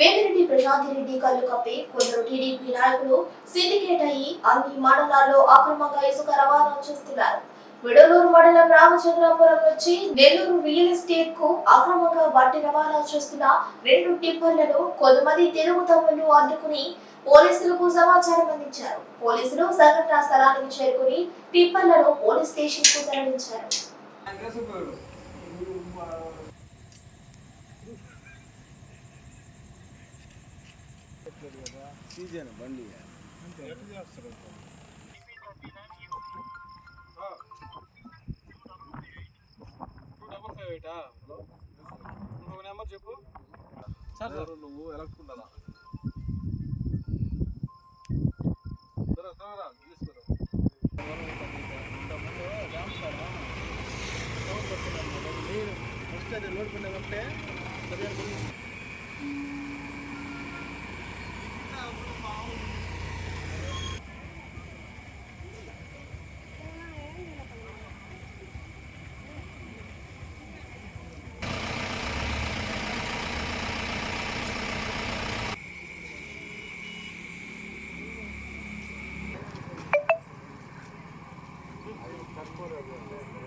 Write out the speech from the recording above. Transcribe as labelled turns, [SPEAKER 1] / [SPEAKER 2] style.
[SPEAKER 1] వేమిరెడ్డి ప్రశాంత్ రెడ్డి కళ్ళు కప్పి కొందరు టీడీపీ నాయకులు సిండికేట్ అయ్యి అన్ని మండలాల్లో అక్రమంగా ఇసుక రవాణా చేస్తున్నారు. విడలూరు మండలం రామచంద్రాపురం నుంచి నెల్లూరు రియల్ ఎస్టేట్కు అక్రమంగా బట్టి రవాణా చేస్తున్న రెండు టిప్పర్లను కొంతమంది తెలుగు తమ్ముళ్ళు అడ్డుకుని పోలీసులకు సమాచారం అందించారు. పోలీసులు సంఘటన స్థలానికి చేరుకుని టిప్పర్లను పోలీస్ స్టేషన్కు తరలించారు
[SPEAKER 2] సీజన్ బండి.
[SPEAKER 3] డబల్ ఫైవ్ ఎయిటా? ఇంకొక నెంబర్ చెప్పు. సార్ సార్
[SPEAKER 2] నువ్వు త్వరగా తీసుకురా. ఫస్ట్ అది నోడుకున్నామంటే Как скоро